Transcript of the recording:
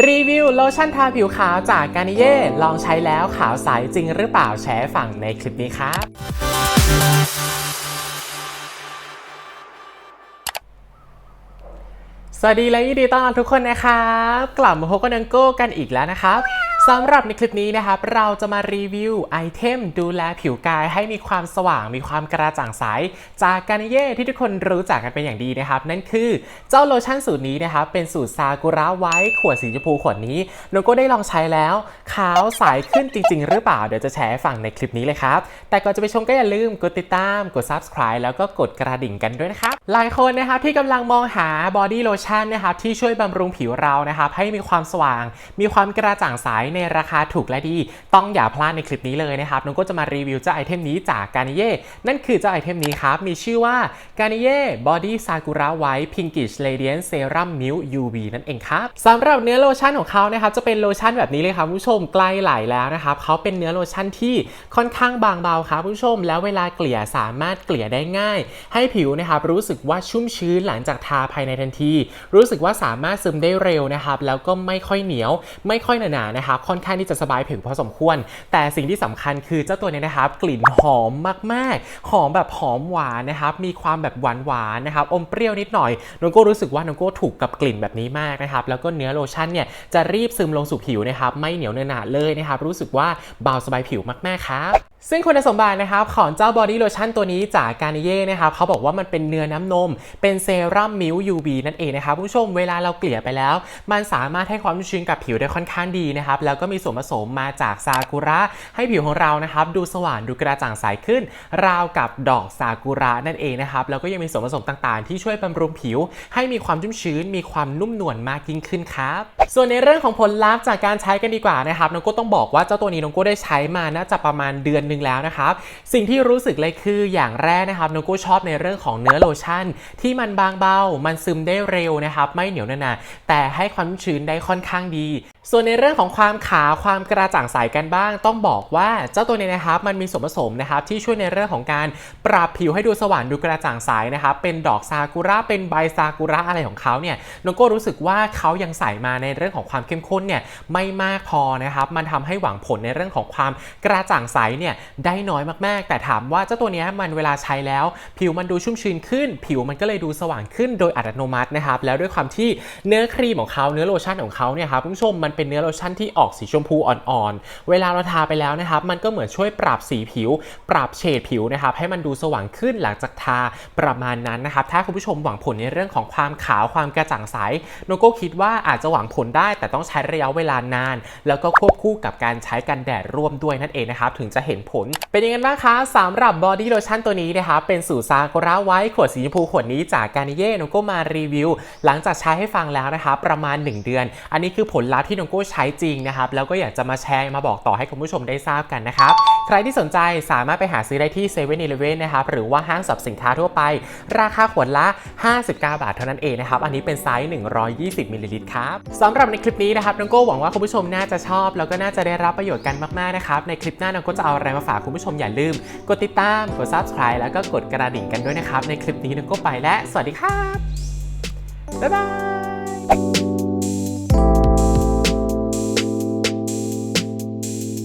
รีวิวโลชั่นทาผิวขาวจากกานิเย่ลองใช้แล้วขาวใสจริงหรือเปล่าแชร์ฝั่งในคลิปนี้ครับสวัสดีและยินดีต้อนรับทุกคนนะครับ กลับมาพบกับนังโก้กันอีกแล้วนะครับ สำหรับในคลิปนี้นะครับ เราจะมารีวิวไอเทมดูแลผิวกายให้มีความสว่างมีความกระจ่างใสจากกานิเย่ที่ทุกคนรู้จักกันเป็นอย่างดีนะครับ นั่นคือเจ้าโลชั่นสูตรนี้นะครับ เป็นสูตรซากุระไว้ขวดสีชมพูขวดนี้นังโก้ได้ลองใช้แล้วขาวใสขึ้นจริง ๆ หรือเปล่า เดี๋ยวจะแชร์ให้ฟังในคลิปนี้เลยครับ แต่ก่อนจะไปชมก็อย่าลืมกดติดตาม กด subscribe แล้วก็กดกระดิ่งกันด้วยนะครับหลายคนนะครับที่กำลังมองหาบอดี้โลชั่นนะครับที่ช่วยบำรุงผิวเรานะครับให้มีความสว่าง มีความกระจ่างใสในราคาถูกและดี ต้องอย่าพลาดในคลิปนี้เลยนะครับน้องก็จะมารีวิวเจ้าไอเทมนี้จากกานิเย่นั่นคือเจ้าไอเทมนี้ครับ มีชื่อว่ากานิเย่บอดี้ซากุระไวท์พิงกิชเลเดียนเซรั่มมิล UV นั่นเองครับสำหรับเนื้อโลชั่นของเขานะครับจะเป็นโลชั่นแบบนี้เลยครับผู้ชมใกล้ไหลแล้วนะครับเขาเป็นเนื้อโลชั่นที่ค่อนข้างบางเบาครับผู้ชม แล้วเวลาเกลี่ยสามารถเกลี่ยได้ง่าย ให้ผิวนะครับรู้สึกว่าชุ่มชื้นหลังจากทาภายในทันที รู้สึกว่าสามารถซึมได้เร็วนะครับแล้วก็ไม่ค่อยเหนียวไม่ค่อยหนาๆนะครับค่อนข้างที่จะสบายผิวพอสมควร แต่สิ่งที่สำคัญคือเจ้าตัวนี้นะครับ กลิ่นหอมมากๆ หอมแบบหอมหวานนะครับ มีความแบบหวานๆนะครับ อมเปรี้ยวนิดหน่อยน้องโก้รู้สึกว่าน้องโก้ถูกกับกลิ่นแบบนี้มากนะครับ แล้วก็เนื้อโลชั่นเนี่ยจะรีบซึมลงสู่ผิวนะครับ ไม่เหนียวเนอะหนาเลยนะครับ รู้สึกว่าเบาสบายผิวมากๆครับ ซึ่งคุณสมบัตินะครับของเจ้าบอดี้โลชั่นตัวนี้จากกานิเย่นะครับเขาบอกว่ามันเป็นเนื้อน้ำนม เป็นเซรั่มมิล UV นั่นเองนะครับผู้ชมเวลาเราเกลี่ยไปแล้ว มันสามารถให้ความชุ่มชื้นกับผิวได้ค่อนข้างดีนะครับแล้วก็มีส่วนผสมมาจากซากุระ ให้ผิวของเรานะครับดูสว่างดูกระจ่างใสขึ้น ราวกับดอกซากุระนั่นเองนะครับแล้วก็ยังมีส่วนผสมต่างๆ ที่ช่วยบำรุงผิว ให้มีความชุ่มชื้น มีความนุ่มนวลมากยิ่งขึ้นครับส่วนในเรื่องของผลลัพธ์จากการใช้กันดีกว่านะครับน้องโก้ต้องบอกว่าเจ้าตัวนี้น้องโก้ได้ใช้มาน่าจะประมาณเดือนนึงแล้วนะครับ สิ่งที่รู้สึกเลยคืออย่างแรกนะครับน้องโก้ชอบในเรื่องของเนื้อโลชั่น ที่มันบางเบา มันซึมได้เร็วนะครับ ไม่เหนียวหนาแต่ให้ความชุ่มชื้นได้ค่อนข้างดีส่วนในเรื่องของความขาวความกระจ่างใสกันบ้าง ต้องบอกว่าเจ้าตัวนี้นะครับมันมีส่วนผสมนะครับที่ช่วยในเรื่องของการปรับผิวให้ดูสว่างดูกระจ่างใสนะครับเป็นดอกซากุระเป็นใบซากุระอะไรของเขาเนี่ยน้องก้รู้สึกว่าเขายังใส่มาในเรื่องของความเข้มข้นเนี่ยไม่มากพอนะครับมันทำให้หวังผลในเรื่องของความกระจ่างใสเนี่ยได้น้อยมากๆ แต่ถามว่าเจ้าตัวนี้มันเวลาใช้แล้ว ผิวมันดูชุ่มชื้นขึ้น ผิวมันก็เลยดูสว่างขึ้นโดยอัตโนมัตินะครับแล้วด้วยความที่เนื้อครีมของเขาเนื้อโลชั่นของเขาเนี่ยครับคุณผู้ชมมันเป็นเนื้อโลชั่นที่ออกสีชมพูอ่อนๆ เวลาเราทาไปแล้วนะครับ มันก็เหมือนช่วยปรับสีผิว ปรับเฉดผิวนะครับ ให้มันดูสว่างขึ้นหลังจากทาประมาณนั้นนะครับ ถ้าคุณผู้ชมหวังผลในเรื่องของความขาวความกระจ่างใสโนโก้คิดว่าอาจจะหวังผลได้ แต่ต้องใช้ระยะเวลานาน แล้วก็ควบคู่กับการใช้กันแดดร่วมด้วยนั่นเองนะครับ ถึงจะเห็นผล เป็นยังไงบ้างคะสำหรับบอดี้โลชั่นตัวนี้นะครับ เป็นสูตรซากุระไว้ขวดสีชมพูขวดนี้จากกานิเย่โนโก้มารีวิว หลังจากใช้ให้ฟังแล้วนะครับประมาณ 1 เดือน อันนี้คือผลลัพธ์ที่โนโก้ใช้จริงนะครับ แล้วก็อยากจะมาแชร์มาบอกต่อให้คุณผู้ชมได้ทราบกันนะครับ ใครที่สนใจสามารถไปหาซื้อได้ที่7 e เ e ่ e อนะครับ หรือว่าห้างสรรพสินค้าทั่วไป ราคาขวดละ 59 บาทเท่านั้นเองนะครับ อันนี้เป็นไซส์ 120มิลลิลิตรครับสำหรับในคลิปนี้นะครับน้องโก้หวังว่าคุณผู้ชมน่าจะชอบ แล้วก็น่าจะได้รับประโยชน์กันมากๆนะครับ ในคลิปหน้าน้องโก้จะเอาอะไรมาฝากคุณผู้ชมอย่าลืม กดติดตาม กด subscribe แล้วก็กดกระดิ่งกันด้วยนะครับ ในคลิปนี้น้องโก้ไปและ สวัสดีครับบ๊ายบาย